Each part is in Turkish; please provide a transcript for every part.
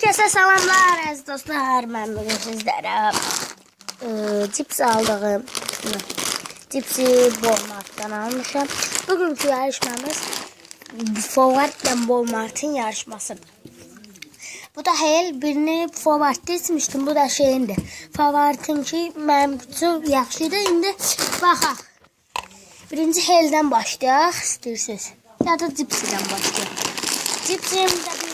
Herkese salamlar əziz dostlar. Mən bugün sizlərə e, cips aldığım cipsi Walmart'tan almışam. Bugünkü yarışmamız Favort'la Walmart'ın yarışması. Bu da Hel birini Favort'da içmişdim. Bu da şeyindi. Favort'ın ki mənim üçün yaxşıdır. İndi baxaq. Birinci Hel'dən başlayaq istəyirsiniz. Ya da cipsidən başlayaq. Cipsim də şeydən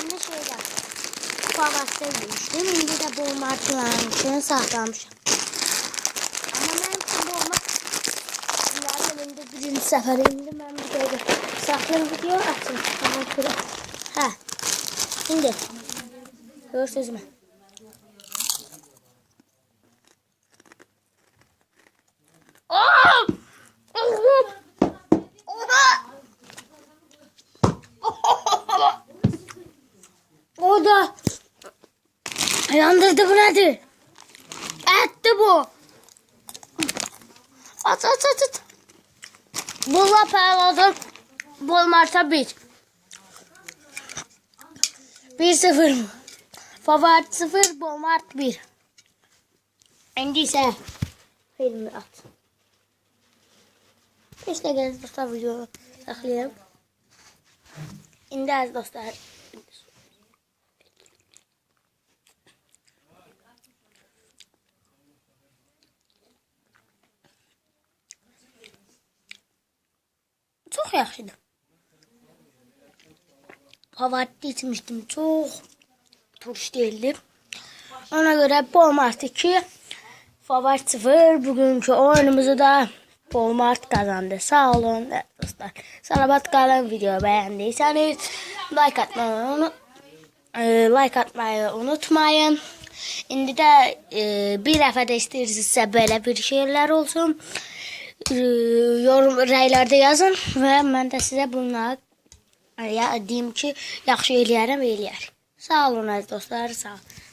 Favort'ta yemiştim. İndi də Walmart'ın almışım, saxlamışam. Amma mənim üçün Walmart Bunların indi birinci səfər indi mən bir dəqiqə saxlayım video açım. Hə. İndi. Görürsünüz mü? O da yandırdı bu nedir? Etti bu. At at at at. Bulla payladı. Walmart'a bir. Bir sıfır mı? Favorit sıfır, Walmart bir. İndi ise filmi at. İşte gel dostlar videoyu saklayalım. İndi az dostlar. Yaxşıdır. Favoritdə içmişdim. Çox turist değildi. Ona göre Walmart 2, Favorit 0. Bugünkü oyunumuzu da Walmart kazandı. Sağ olun dostlar. Salamat kalın. Video beğendiyseniz like atmayı e, like atmayı unutmayın. İndi də e, bir dəfə də istəyirsinizsə belə bir şeyler olsun. Yorum rəylərdə yazın və mən də sizə bunları ya deyim ki, yaxşı eləyərəm, eləyər. Sağ olun əziz dostlar, sağ olun.